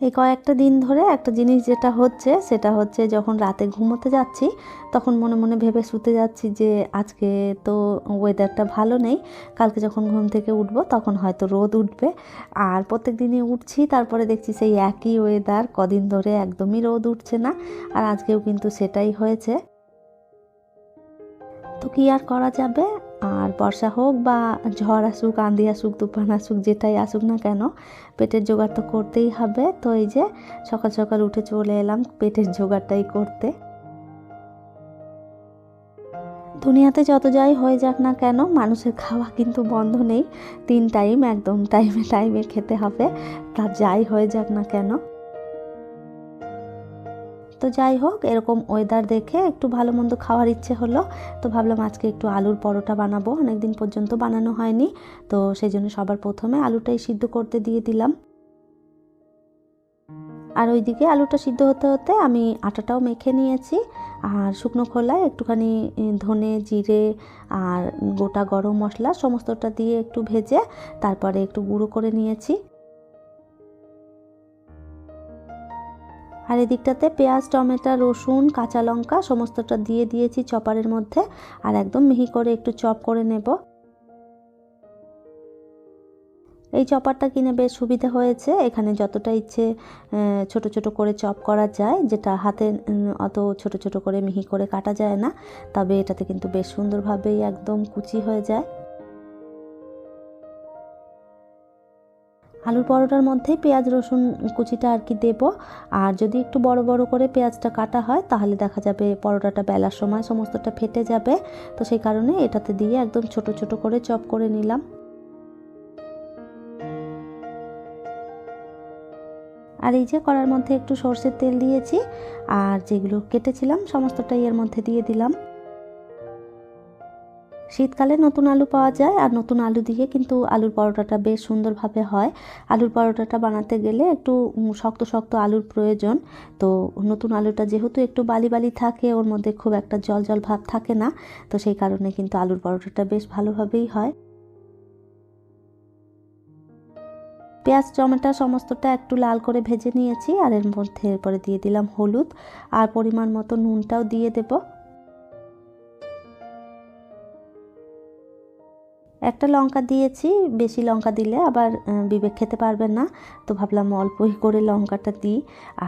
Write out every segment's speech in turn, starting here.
এই কয়েকটা দিন ধরে একটা জিনিস যেটা হচ্ছে, সেটা হচ্ছে যখন রাতে ঘুমোতে যাচ্ছি, তখন মনে মনে ভেবে শুতে যাচ্ছি যে আজকে তো ওয়েদারটা ভালো নেই। কালকে যখন ঘুম থেকে উঠবো, তখন হয়তো রোদ উঠবে। আর প্রত্যেক দিনই উঠছি, তারপরে দেখছি সেই একই ওয়েদার কদিন ধরে একদমই রোদ উঠছে না। আর আজকেও কিন্তু সেটাই হয়েছে। তো কি আর করা যাবে? আর বর্ষা হোক বা ঝড় আসুক, আন্দি আসুক, তুফান আসুক, যেটাই আসুক না কেন, পেটের জোগাড় তো করতেই হবে। তো এই যে সকাল সকাল উঠে চলে এলাম পেটের জোগাড়টাই করতে। দুনিয়াতে যত যাই হয়ে যাক না কেন, মানুষের খাওয়া কিন্তু বন্ধ নেই। তিন টাইম একদম টাইমে টাইমে খেতে হবে। তা যাই হয়ে যাক না কেন। তো যাই হোক, এরকম ওয়েদার দেখে একটু ভালো মন্দ খাওয়ার ইচ্ছে হলো। তো ভাবলাম আজকে একটু আলুর পরোটা বানাবো, অনেকদিন পর্যন্ত বানানো হয়নি। তো সেই জন্য সবার প্রথমে আলুটাই সিদ্ধ করতে দিয়ে দিলাম। আর ওইদিকে আলুটা সিদ্ধ হতে হতে আমি আটাটাও মেখে নিয়েছি। আর শুকনো খোলায় একটুখানি ধনে, জিরে আর গোটা গরম মশলা সমস্তটা দিয়ে একটু ভেজে তারপরে একটু গুঁড়ো করে নিয়েছি। আর এদিকটাতে পেঁয়াজ, টমেটো, রসুন, কাঁচা লঙ্কা সমস্তটা দিয়ে দিয়েছি চপারের মধ্যে আর একদম মিহি করে একটু চপ করে নেব। এই চপারটা কিনে বেশ সুবিধা হয়েছে। এখানে যতটা ইচ্ছে ছোট ছোট করে চপ করা যায়, যেটা হাতে অত ছোট ছোট করে মিহি করে কাটা যায় না, তবে এটাতে কিন্তু বেশ সুন্দরভাবেই একদম কুচি হয়ে যায়। আলুর পরোটার মধ্যে পেঁয়াজ, রসুন কুচিটা আর কি দেব। আর যদি একটু বড় বড় করে পেঁয়াজটা কাটা হয়, তাহলে দেখা যাবে পরোটাটা বেলার সময় সমস্তটা ফেটে যাবে। তো সেই কারণে এটাতে দিয়ে একদম ছোট ছোট করে চপ করে নিলাম। আর এই যে কড়ার মধ্যে একটু সর্ষের তেল দিয়েছি, আর যেগুলো কেটেছিলাম, সমস্তটাই এর মধ্যে দিয়ে দিলাম। শীতকালে নতুন আলু পাওয়া যায়, আর নতুন আলু দিয়ে কিন্তু আলুর পরোটাটা বেশ সুন্দরভাবে হয়। আলুর পরোটাটা বানাতে গেলে একটু শক্ত শক্ত আলুর প্রয়োজন। তো নতুন আলুটা যেহেতু একটু বালি বালি থাকে, ওর মধ্যে খুব একটা জল জল ভাব থাকে না, তো সেই কারণে কিন্তু আলুর পরোটাটা বেশ ভালোভাবেই হয়। পেঁয়াজ, টমেটো সমস্তটা একটু লাল করে ভেজে নিয়েছি, আর এর মধ্যে এরপরে দিয়ে দিলাম হলুদ। আর পরিমাণ মতো নুনটাও দিয়ে দেবো। একটা লঙ্কা দিয়েছি, বেশি লঙ্কা দিলে আবার বিবেক খেতে পারবেন না। তো ভাবলাম অল্পই করে লঙ্কাটা দিই।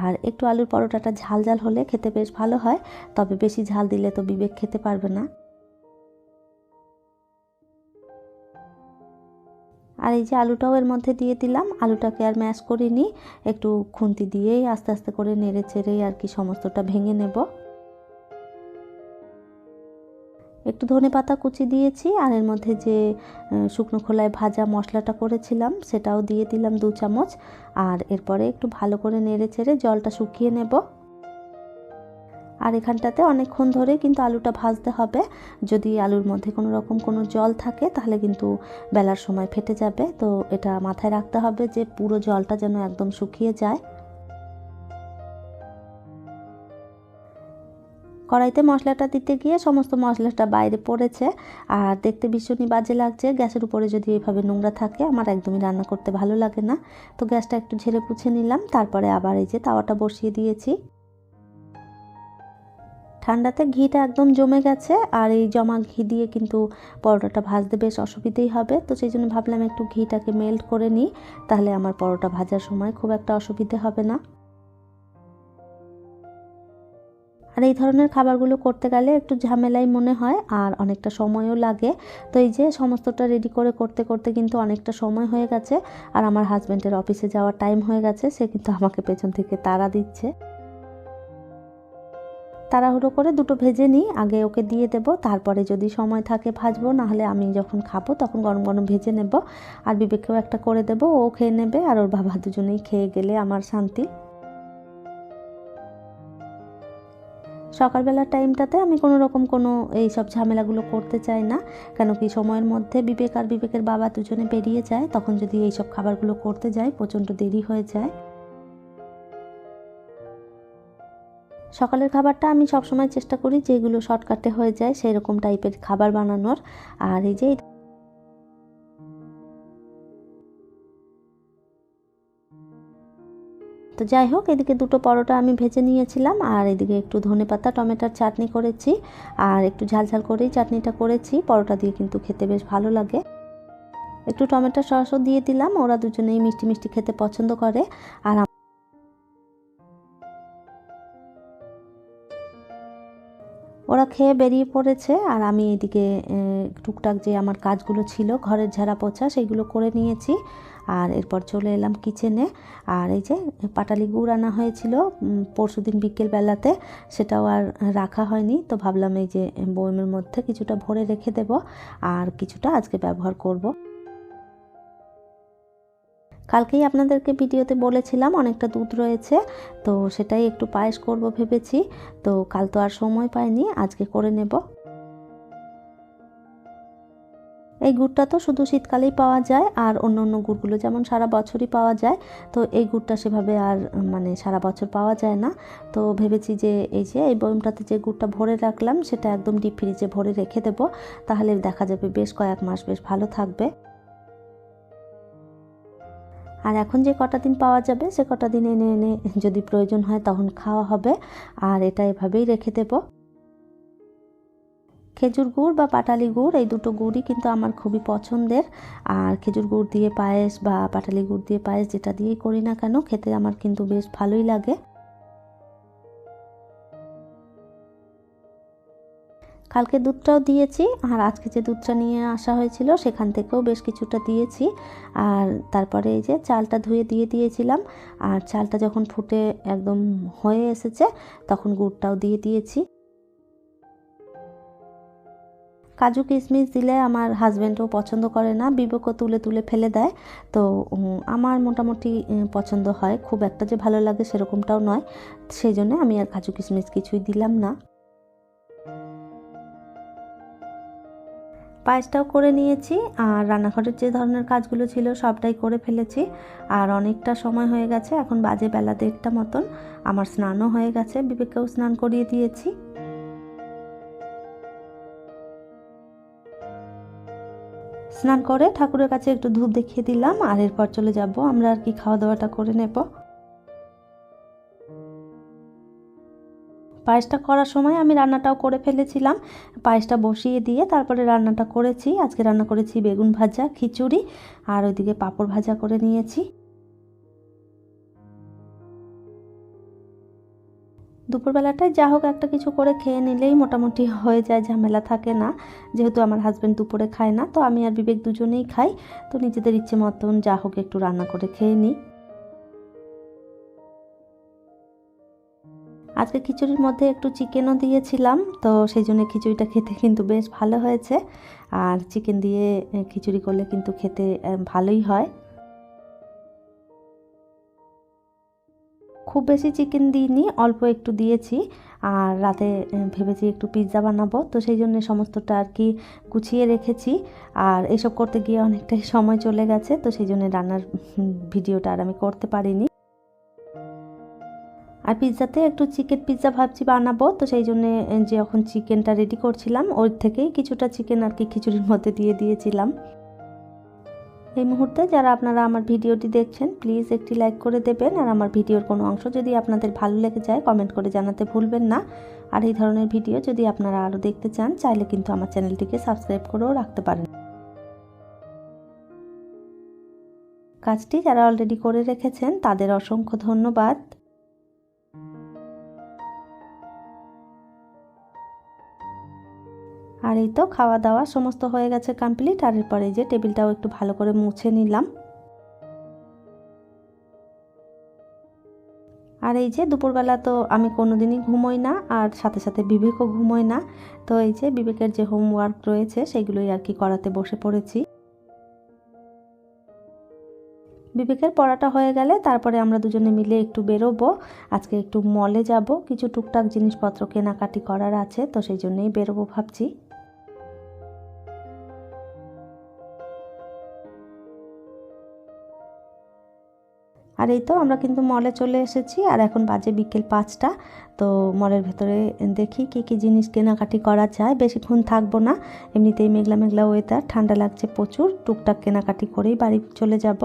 আর একটু আলুর পরোটাটা ঝাল ঝাল হলে খেতে বেশ ভালো হয়, তবে বেশি ঝাল দিলে তো বিবেক খেতে পারবে না। আর এই যে আলুটাও এর মধ্যে দিয়ে দিলাম, আলুটাকে আর ম্যাশ করিনি, একটু খুন্তি দিয়েই আস্তে আস্তে করে নেড়ে চেড়েই আর কি সমস্তটা ভেঙে নেব। একটু ধনে পাতা কুচি দিয়েছি আর এর মধ্যে যে শুকনো খোলায় ভাজা মশলাটা করেছিলাম সেটাও দিয়ে দিলাম দু চামচ। আর এরপরে একটু ভালো করে নেড়ে চেড়ে জলটা শুকিয়ে নেব। আর এখানটাতে অনেকক্ষণ ধরে কিন্তু আলুটা ভাজতে হবে। যদি আলুর মধ্যে কোনো রকম কোনো জল থাকে তাহলে কিন্তু বেলার সময় ফেটে যাবে। তো এটা মাথায় রাখতে হবে যে পুরো জলটা যেন একদম শুকিয়ে যায়। কড়াইতে মশলাটা দিতে গিয়ে সমস্ত মশলাটা বাইরে পড়েছে। আর দেখতে ভীষণই বাজে লাগছে। গ্যাসের উপরে যদি এভাবে নোংরা থাকে, আমার একদমই রান্না করতে ভালো লাগে না। তো গ্যাসটা একটু ঝেড়ে পুছে নিলাম। তারপরে আবার এই যে তাওয়াটা বসিয়ে দিয়েছি। ঠান্ডাতে ঘিটা একদম জমে গেছে। আর এই জমা ঘি দিয়ে কিন্তু পরোটাটা ভাজতে বেশ অসুবিধেই হবে। তো সেই জন্য ভাবলাম একটু ঘিটাকে মেল্ট করে নিই। তাহলে আমার পরোটা ভাজার সময় খুব একটা অসুবিধে হবে না। আর এই ধরনের খাবারগুলো করতে গেলে একটু ঝামেলাই মনে হয় আর অনেকটা সময়ও লাগে। তো এই যে সমস্তটা রেডি করে করতে করতে কিন্তু অনেকটা সময় হয়ে গেছে আর আমার হাজব্যান্ডের অফিসে যাওয়ার টাইম হয়ে গেছে, সে কিন্তু আমাকে পেছন থেকে তাড়া দিচ্ছে। তাড়াহুড়ো করে দুটো ভেজে নিই, আগে ওকে দিয়ে দেব, তারপরে যদি সময় থাকে ভাজবো, নাহলে আমি যখন খাব তখন গরম গরম ভেজে নেব। আর বিবেকেও একটা করে দেব, ও খেয়ে নেবে আর ওর বাবা দুজনেই খেয়ে গেলে আমার শান্তি। সকালবেলার টাইমটাতে আমি কোনো রকম কোনো এই সব ঝামেলাগুলো করতে চাই না। কেন কি সময়ের মধ্যে বিবেক আর বিবেকের বাবা দুজনে বেরিয়ে যায়, তখন যদি এই সব খাবারগুলো করতে যায় প্রচণ্ড দেরি হয়ে যায়। সকালের খাবারটা আমি সবসময় চেষ্টা করি যেগুলো শর্টকাটে হয়ে যায় সেই রকম টাইপের খাবার বানানোর। আর এই যে তো যাই হোক, এদিকে দুটো পরোটা আমি ভেজে নিয়েছিলাম আর এদিকে একটু ধনে পাতা, টমেটোর চাটনি করেছি আর একটু ঝালঝাল ঝাল করেই চাটনিটা করেছি। পরোটা দিয়ে কিন্তু খেতে বেশ ভালো লাগে। একটু টমেটো সসও দিয়ে দিলাম, ওরা দুজনেই মিষ্টি মিষ্টি খেতে পছন্দ করে। আর ওরা খেয়ে বেরিয়ে পড়েছে আর আমি এদিকে টুকটাক যে আমার কাজগুলো ছিল, ঘরের ঝাড়া পোছা সেইগুলো করে নিয়েছি। আর এরপর চলে এলাম কিচেনে। আর এই যে পাটালি গুড় আনা হয়েছিল পরশু দিন বিকেলবেলাতে সেটাও আর রাখা হয়নি। তো ভাবলাম এই যে বয়মের মধ্যে কিছুটা ভরে রেখে দেব, আর কিছুটা আজকে ব্যবহার করব। কালকেই আপনাদেরকে ভিডিওতে বলেছিলাম অনেকটা দুধ রয়েছে, তো সেটাই একটু পায়েস করব ভেবেছি, তো কাল তো আর সময় পাইনি, আজকে করে নেব। এই গুড়টা তো শুধু শীতকালেই পাওয়া যায়, আর অন্য অন্য গুড়গুলো যেমন সারা বছরই পাওয়া যায়, তো এই গুড়টা সেভাবে আর মানে সারা বছর পাওয়া যায় না। তো ভেবেছি যে এই যে এই বয়মটাতে যে গুড়টা ভরে রাখলাম, সেটা একদম ডিপ ফ্রিজে ভরে রেখে দেবো, তাহলে দেখা যাবে বেশ কয়েক মাস বেশ ভালো থাকবে। আর এখন যে কটা দিন পাওয়া যাবে, সে কটা দিন এনে এনে যদি প্রয়োজন হয় তখন খাওয়া হবে। আর এটা এভাবেই রেখে দেব। খেজুর গুড় বা পাটালি গুড়, এই দুটো গুড়ই কিন্তু আমার খুবই পছন্দের। আর খেজুর গুড় দিয়ে পায়েস বা পাটালি গুড় দিয়ে পায়েস যেটা দিয়েই করি না কেন, খেতে আমার কিন্তু বেশ ভালোই লাগে। কালকে দুধটাও দিয়েছি, আর আজকে যে দুধটা নিয়ে আসা হয়েছিল সেখান থেকেও বেশ কিছুটা দিয়েছি। আর তারপরে এই যে চালটা ধুয়ে দিয়ে দিয়েছিলাম, আর চালটা যখন ফুটে একদম হয়ে এসেছে তখন গুড়টাও দিয়ে দিয়েছি। কাজু কিশমিশ দিলে আমার হাজব্যান্ডও পছন্দ করে না, বিবেকও তুলে তুলে ফেলে দেয়। তো আমার মোটামুটি পছন্দ হয়। খুব একটা যে ভালো লাগে সেরকমটাও নয়, সেই জন্য আমি আর কাজু কিশমিশ কিছুই দিলাম না। পায়েসটাও করে নিয়েছি আর রান্নাঘরের যে ধরনের কাজগুলো ছিল সবটাই করে ফেলেছি। আর অনেকটা সময় হয়ে গেছে, এখন বাজে বেলা দেড়টা মতন। আমার স্নানও হয়ে গেছে, বিবেককেও স্নান করিয়ে দিয়েছি। স্নান করে ঠাকুরের কাছে একটু ধূপ দেখিয়ে দিলাম আর এরপর চলে যাব। আমরা আর কি খাওয়া দাওয়াটা করে নেব। পায়েসটা করার সময় আমি রান্নাটাও করে ফেলেছিলাম। পায়েসটা বসিয়ে দিয়ে তারপরে রান্নাটা করেছি। আজকে রান্না করেছি বেগুন ভাজা, খিচুড়ি আর ওইদিকে পাঁপড় ভাজা করে নিয়েছি। দুপুরবেলাটায় যা হোক একটা কিছু করে খেয়ে নিলেই মোটামুটি হয়ে যায়, ঝামেলা থাকে না। যেহেতু আমার হাজব্যান্ড দুপুরে খায় না, তো আমি আর বিবেক দুজনেই খাই। তো নিজেদের ইচ্ছে মতন যা হোক একটু রান্না করে খেয়ে নিই। আজকে খিচুড়ির মধ্যে একটু চিকেনও দিয়েছিলাম, তো সেই জন্য খিচুড়িটা খেতে কিন্তু বেশ ভালো হয়েছে। আর চিকেন দিয়ে খিচুড়ি করলে কিন্তু খেতে ভালোই হয়। খুব বেশি চিকেন দিইনি, অল্প একটু দিয়েছি। আর রাতে ভেবেছি একটু পিৎজা বানাবো, তো সেই জন্য সমস্তটা আর কি গুছিয়ে রেখেছি। আর এসব করতে গিয়ে অনেকটাই সময় চলে গেছে, তো সেই জন্য রান্নার ভিডিওটা আর আমি করতে পারিনি। আর পিৎজাতে একটু চিকেন পিৎজা ভাবছি বানাবো, তো সেই জন্যে যখন চিকেনটা রেডি করছিলাম, ওর থেকেই কিছুটা চিকেন আর কি খিচুড়ির মধ্যে দিয়ে দিয়েছিলাম। এই মুহূর্তে যারা আপনারা আমার ভিডিওটি দেখছেন প্লিজ একটি লাইক করে দেবেন, আর আমার ভিডিওর কোনো অংশ যদি আপনাদের ভালো লেগে যায় কমেন্ট করে জানাতে ভুলবেন না। আর এই ধরনের ভিডিও যদি আপনারা আরও দেখতে চান, চাইলে কিন্তু আমার চ্যানেলটিকে সাবস্ক্রাইব করেও রাখতে পারেন। কাজটি যারা অলরেডি করে রেখেছেন, তাদের অসংখ্য ধন্যবাদ। আর এই তো খাওয়া দাওয়া সমস্ত হয়ে গেছে কমপ্লিট আর এরপরে যে টেবিলটাও একটু ভালো করে মুছে নিলাম। আর এই যে দুপুরবেলা তো আমি কোনো দিনই ঘুমোই না, আর সাথে সাথে বিবেকও ঘুমোয় না। তো এই যে বিবেকের যে হোমওয়ার্ক রয়েছে সেগুলোই আর কি করাতে বসে পড়েছি। বিবেকের পড়াটা হয়ে গেলে তারপরে আমরা দুজনে মিলে একটু বেরোবো। আজকে একটু মলে যাব, কিছু টুকটাক জিনিসপত্র কেনাকাটি করার আছে, তো সেই জন্যই বেরোবো ভাবছি। আর এই তো আমরা কিন্তু মলে চলে এসেছি, আর এখন বাজে বিকেল পাঁচটা। তো মলের ভেতরে দেখি কি কি জিনিস কেনাকাটি করা যায়। বেশিক্ষণ থাকব না, এমনিতেই মেঘলা মেঘলা ওয়েদার ঠান্ডা লাগছে প্রচুর। টুকটাক কেনাকাটি করেই বাড়ি চলে যাব।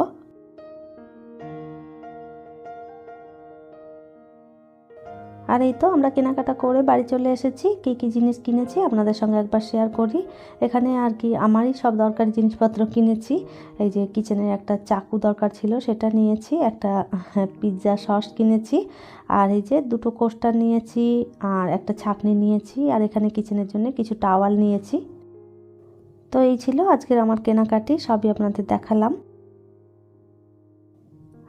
আর এই তো আমরা কেনাকাটা করে বাড়ি চলে এসেছি। কি কি জিনিস কিনেছি আপনাদের সঙ্গে একবার শেয়ার করি। এখানে আর কি আমারই সব দরকারি জিনিসপত্র কিনেছি। এই যে কিচেনের একটা চাকু দরকার ছিল সেটা নিয়েছি, একটা পিৎজা সস কিনেছি, আর এই যে দুটো কোস্টার নিয়েছি, আর একটা ছাকনি নিয়েছি, আর এখানে কিচেনের জন্য কিছু টাওয়াল নিয়েছি। তো এই ছিল আজকের আমার কেনাকাটি, সবই আপনাদের দেখালাম।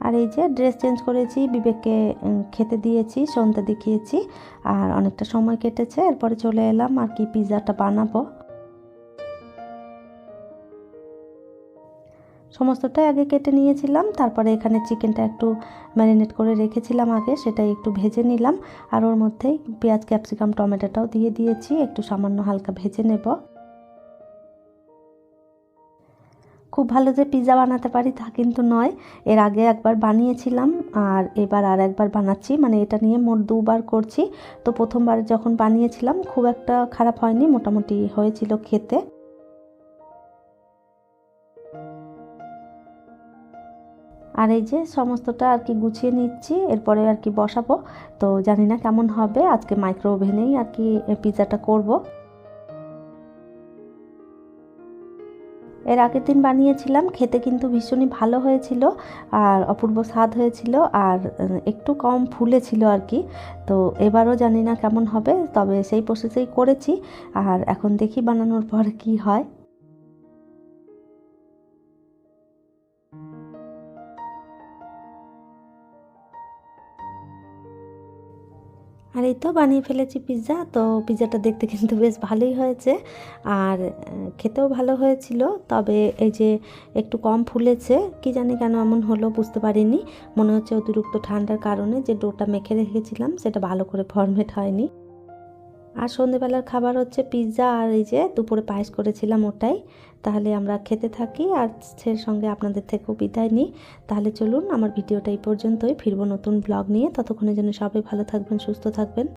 আর এই যে ড্রেস চেঞ্জ করেছি, বিবেককে খেতে দিয়েছি, সন্ধ্যা দেখিয়েছি, আর অনেকটা সময় কেটেছে, এরপরে চলে এলাম আর কি পিৎজাটা বানাবো। সমস্তটা আগে কেটে নিয়েছিলাম, তারপরে এখানে চিকেনটা একটু ম্যারিনেট করে রেখেছিলাম আগে, সেটাই একটু ভেজে নিলাম, আর ওর মধ্যেই পেঁয়াজ ক্যাপসিকাম টমেটোটাও দিয়ে দিয়েছি, একটু সামান্য হালকা ভেজে নেব। খুব ভালো যে পিৎজা বানাতে পারি তা কিন্তু নয়। এর আগে একবার বানিয়েছিলাম আর এবার আর একবার বানাচ্ছি। মানে এটা নিয়ে মোট দুবার করছি। তো প্রথমবার যখন বানিয়েছিলাম খুব একটা খারাপ হয়নি, মোটামুটি হয়েছিল খেতে। আর এই যে সমস্তটা আর কি গুছিয়ে নিচ্ছি, এরপরে আর কি বসাবো। তো জানি না কেমন হবে, আজকে মাইক্রো ওভেনেই আর কি পিৎজাটা করব। এর আগের দিন বানিয়েছিলাম, খেতে কিন্তু ভীষণই ভালো হয়েছিল আর অপূর্ব স্বাদ হয়েছিল আর একটু কম ফুলেছিল আর কি। তো এবারও জানি না কেমন হবে, তবে সেই প্রসেসেই করেছি আর এখন দেখি বানানোর পর কি হয়। আর এই তো বানিয়ে ফেলেছি পিৎজা তো পিৎজাটা দেখতে কিন্তু বেশ ভালোই হয়েছে। আর খেতেও ভালো হয়েছিল, তবে এই যে একটু কম ফুলেছে, কি জানি কেন এমন হলো বুঝতে পারিনি। মনে হচ্ছে অতিরিক্ত ঠান্ডার কারণে যে ডোটা মেখে রেখেছিলাম, সেটা ভালো করে ফর্মেট হয়নি। আর সন্ধেবেলার খাবার হচ্ছে পিৎজা আর এই যে দুপুরে পায়েস করেছিলাম ওটাই। তাহলে আমরা খেতে থাকি আর সের সঙ্গে আপনাদের থেকেও বিদায় নিই। তাহলে চলুন, আমার ভিডিওটা এই পর্যন্তই। ফিরবো নতুন ব্লগ নিয়ে। ততক্ষণে যেন সবাই ভালো থাকবেন, সুস্থ থাকবেন।